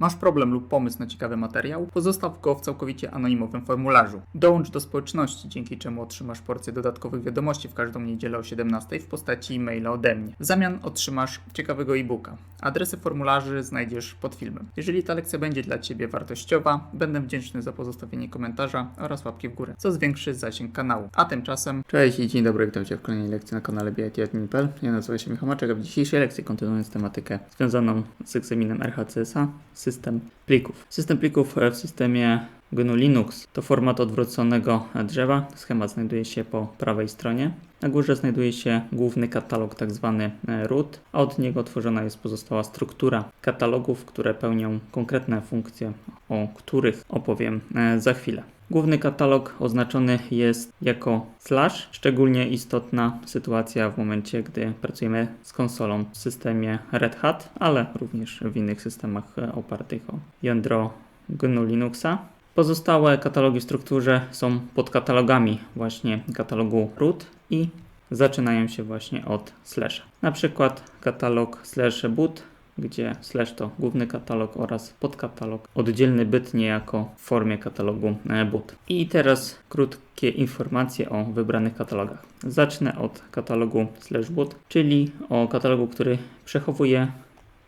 Masz problem lub pomysł na ciekawy materiał? Pozostaw go w całkowicie anonimowym formularzu. Dołącz do społeczności, dzięki czemu otrzymasz porcję dodatkowych wiadomości w każdą niedzielę o 17 w postaci e-maila ode mnie. W zamian otrzymasz ciekawego e-booka. Adresy formularzy znajdziesz pod filmem. Jeżeli ta lekcja będzie dla Ciebie wartościowa, będę wdzięczny za pozostawienie komentarza oraz łapki w górę, co zwiększy zasięg kanału. A tymczasem... Cześć i dzień dobry, witam Cię w kolejnej lekcji na kanale BIT.pl. Ja nazywam się Michał Maczek, a w dzisiejszej lekcji kontynuując tematykę związaną z egzaminem RHCSA, system plików. System plików w systemie GNU Linux to format odwróconego drzewa. Schemat znajduje się po prawej stronie. Na górze znajduje się główny katalog, tak zwany root, a od niego tworzona jest pozostała struktura katalogów, które pełnią konkretne funkcje, o których opowiem za chwilę. Główny katalog oznaczony jest jako slash. Szczególnie istotna sytuacja w momencie, gdy pracujemy z konsolą w systemie Red Hat, ale również w innych systemach opartych o jądro GNU Linuxa. Pozostałe katalogi w strukturze są podkatalogami właśnie katalogu root i zaczynają się właśnie od slasha. Na przykład katalog slash boot gdzie slash to główny katalog oraz podkatalog, oddzielny byt niejako w formie katalogu boot. I teraz krótkie informacje o wybranych katalogach. Zacznę od katalogu slash boot, czyli o katalogu, który przechowuje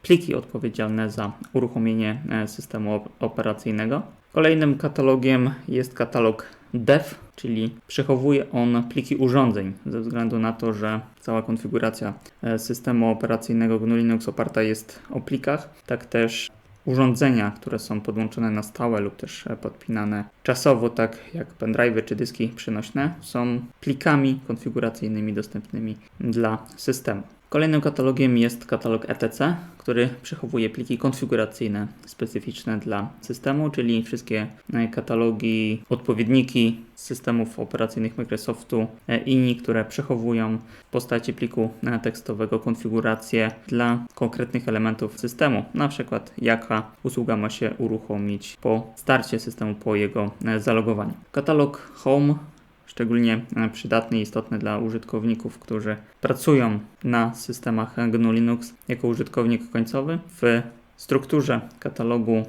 pliki odpowiedzialne za uruchomienie systemu operacyjnego. Kolejnym katalogiem jest katalog dev, czyli przechowuje on pliki urządzeń ze względu na to, że cała konfiguracja systemu operacyjnego GNU Linux oparta jest o plikach. Tak też urządzenia, które są podłączone na stałe lub też podpinane czasowo, tak jak pendrive'y czy dyski przenośne, są plikami konfiguracyjnymi dostępnymi dla systemu. Kolejnym katalogiem jest katalog etc, który przechowuje pliki konfiguracyjne specyficzne dla systemu, czyli wszystkie katalogi, odpowiedniki systemów operacyjnych Microsoftu INI, które przechowują w postaci pliku tekstowego konfigurację dla konkretnych elementów systemu, na przykład jaka usługa ma się uruchomić po starcie systemu, po jego zalogowaniu. Katalog Home szczególnie przydatny i istotny dla użytkowników, którzy pracują na systemach GNU Linux jako użytkownik końcowy. W strukturze katalogu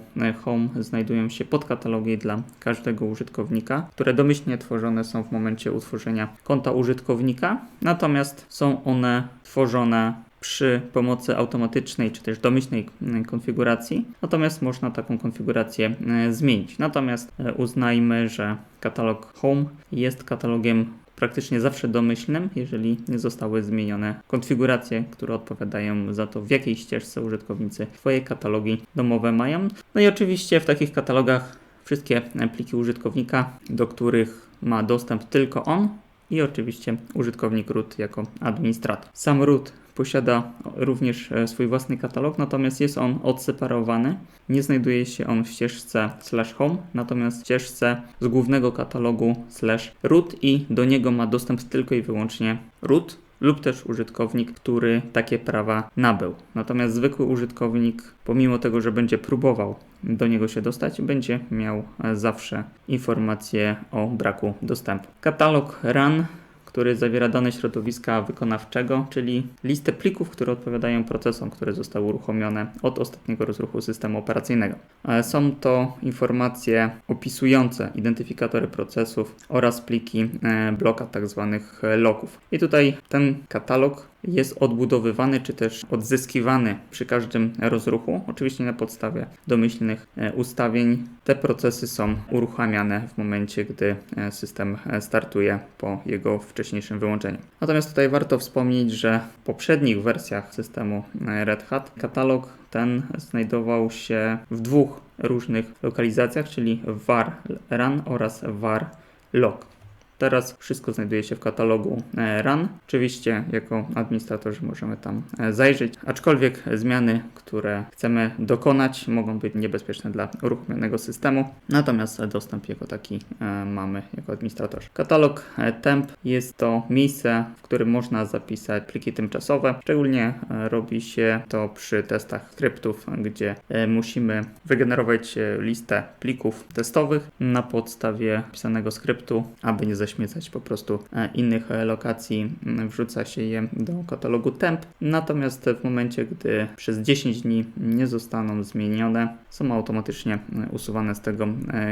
Home znajdują się podkatalogi dla każdego użytkownika, które domyślnie tworzone są w momencie utworzenia konta użytkownika, natomiast są one tworzone przy pomocy automatycznej czy też domyślnej konfiguracji, natomiast można taką konfigurację zmienić. Natomiast uznajmy, że katalog Home jest katalogiem praktycznie zawsze domyślnym, jeżeli nie zostały zmienione konfiguracje, które odpowiadają za to, w jakiej ścieżce użytkownicy swoje katalogi domowe mają. No i oczywiście w takich katalogach wszystkie pliki użytkownika, do których ma dostęp tylko on i oczywiście użytkownik root jako administrator. Sam root posiada również swój własny katalog, natomiast jest on odseparowany. Nie znajduje się on w ścieżce slash home, natomiast w ścieżce z głównego katalogu slash root i do niego ma dostęp tylko i wyłącznie root lub też użytkownik, który takie prawa nabył. Natomiast zwykły użytkownik, pomimo tego, że będzie próbował do niego się dostać, będzie miał zawsze informacje o braku dostępu. Katalog run który zawiera dane środowiska wykonawczego, czyli listę plików, które odpowiadają procesom, które zostały uruchomione od ostatniego rozruchu systemu operacyjnego. Są to informacje opisujące identyfikatory procesów oraz pliki bloka tzw. logów. I tutaj ten katalog jest odbudowywany czy też odzyskiwany przy każdym rozruchu, oczywiście na podstawie domyślnych ustawień. Te procesy są uruchamiane w momencie, gdy system startuje po jego wcześniejszym wyłączeniu. Natomiast tutaj warto wspomnieć, że w poprzednich wersjach systemu Red Hat katalog ten znajdował się w dwóch różnych lokalizacjach, czyli var run oraz var log. Teraz wszystko znajduje się w katalogu Run. Oczywiście jako administratorzy możemy tam zajrzeć, aczkolwiek zmiany, które chcemy dokonać mogą być niebezpieczne dla uruchomionego systemu, natomiast dostęp jako taki mamy jako administratorzy. Katalog temp jest to miejsce, w którym można zapisać pliki tymczasowe. Szczególnie robi się to przy testach skryptów, gdzie musimy wygenerować listę plików testowych na podstawie pisanego skryptu, aby nie zasilać zaśmiecać po prostu e, innych e, lokacji, wrzuca się je do katalogu temp. Natomiast w momencie, gdy przez 10 dni nie zostaną zmienione, są automatycznie e, usuwane z tego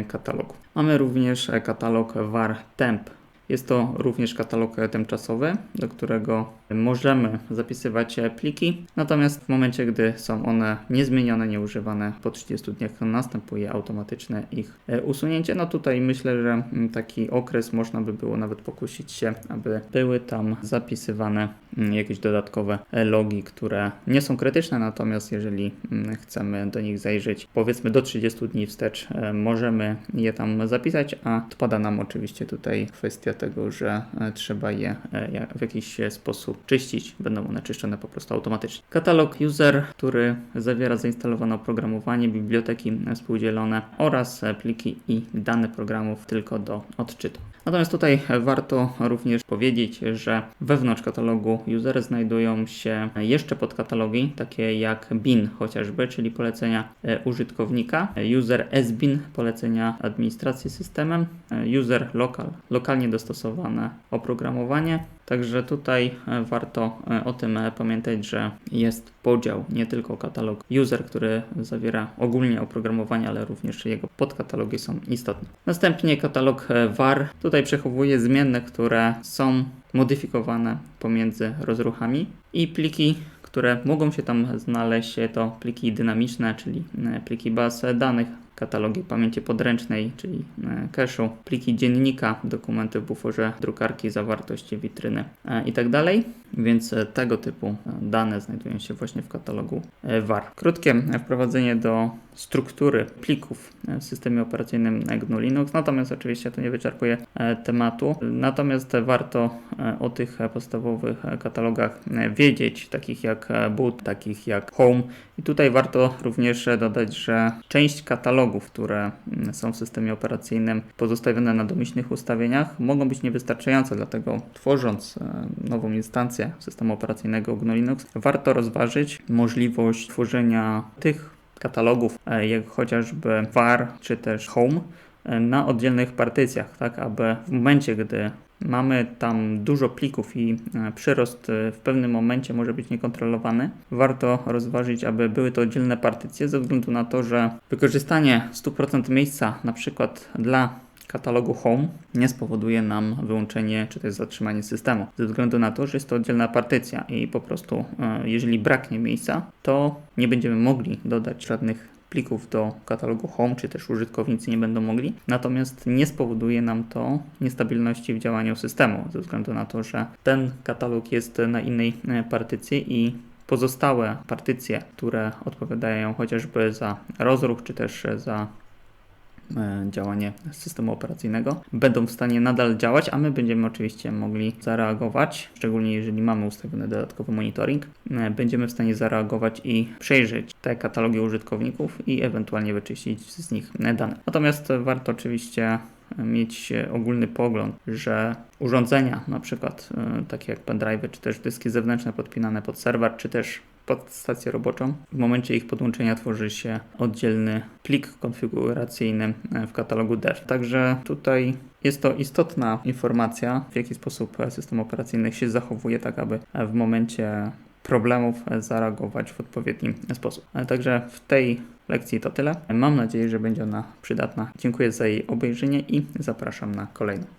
katalogu. Mamy również katalog var temp. Jest to również katalog tymczasowy, do którego możemy zapisywać pliki, natomiast w momencie, gdy są one niezmienione, nieużywane po 30 dniach następuje automatyczne ich e, usunięcie. No tutaj myślę, że taki okres można by było nawet pokusić się, aby były tam zapisywane mm, jakieś dodatkowe e, logi, które nie są krytyczne, natomiast jeżeli mm, chcemy do nich zajrzeć powiedzmy do 30 dni wstecz, e, możemy je tam zapisać, a odpada nam oczywiście tutaj kwestia tego, że trzeba je w jakiś sposób czyścić. Będą one czyszczone po prostu automatycznie. Katalog user, który zawiera zainstalowane oprogramowanie, biblioteki e, współdzielone oraz e, pliki i dane programów tylko do odczytu. Natomiast tutaj e, warto również powiedzieć, że wewnątrz katalogu user znajdują się jeszcze podkatalogi, takie jak bin chociażby, czyli polecenia e, użytkownika, e, user sbin, polecenia administracji systemem, e, user local, lokalnie dostosowane oprogramowanie. Także tutaj e, warto e, o tym e, pamiętać, że jest podział, nie tylko katalog user, który zawiera ogólnie oprogramowanie, ale również jego podkatalogi są istotne. Następnie katalog var. Tutaj przechowuje zmienne, które są modyfikowane pomiędzy rozruchami i pliki które mogą się tam znaleźć, to pliki dynamiczne, czyli pliki baz danych, katalogi pamięci podręcznej, czyli e, cache'u, pliki dziennika, dokumenty w buforze drukarki, zawartości witryny e, i tak. Więc e, tego typu dane znajdują się właśnie w katalogu var. Krótkie wprowadzenie do struktury plików w systemie operacyjnym GNU Linux, natomiast oczywiście to nie wyczerpuje tematu. Natomiast warto o tych podstawowych katalogach wiedzieć, takich jak boot, takich jak home. I tutaj warto również dodać, że część które mm, są w systemie operacyjnym pozostawione na domyślnych ustawieniach, mogą być niewystarczające, dlatego tworząc e, nową instancję systemu operacyjnego GNU Linux, warto rozważyć możliwość tworzenia tych katalogów, e, jak chociażby var czy też home, na oddzielnych partycjach, tak aby w momencie, gdy mamy tam dużo plików i e, przyrost e, w pewnym momencie może być niekontrolowany, warto rozważyć, aby były to oddzielne partycje, ze względu na to, że wykorzystanie 100% miejsca na przykład dla katalogu Home nie spowoduje nam wyłączenie czy też zatrzymanie systemu, ze względu na to, że jest to oddzielna partycja i po prostu e, jeżeli braknie miejsca, to nie będziemy mogli dodać żadnych plików do katalogu Home, czy też użytkownicy nie będą mogli. Natomiast nie spowoduje nam to niestabilności w działaniu systemu, ze względu na to, że ten katalog jest na innej e, partycji i pozostałe partycje, które odpowiadają chociażby za rozruch, czy też za działanie systemu operacyjnego będą w stanie nadal działać, a my będziemy oczywiście mogli zareagować, szczególnie jeżeli mamy ustawiony dodatkowy monitoring, e, będziemy w stanie zareagować i przejrzeć te katalogi użytkowników i ewentualnie wyczyścić z nich dane. Natomiast warto oczywiście mieć ogólny pogląd, że urządzenia, na przykład e, takie jak pendrive, czy też dyski zewnętrzne podpinane pod serwer, czy też pod stację roboczą. W momencie ich podłączenia tworzy się oddzielny plik konfiguracyjny e, w katalogu dev. Także tutaj jest to istotna informacja, w jaki sposób system operacyjny się zachowuje, tak aby e, w momencie problemów e, zareagować w odpowiedni sposób. Także w tej lekcji to tyle. Mam nadzieję, że będzie ona przydatna. Dziękuję za jej obejrzenie i zapraszam na kolejną.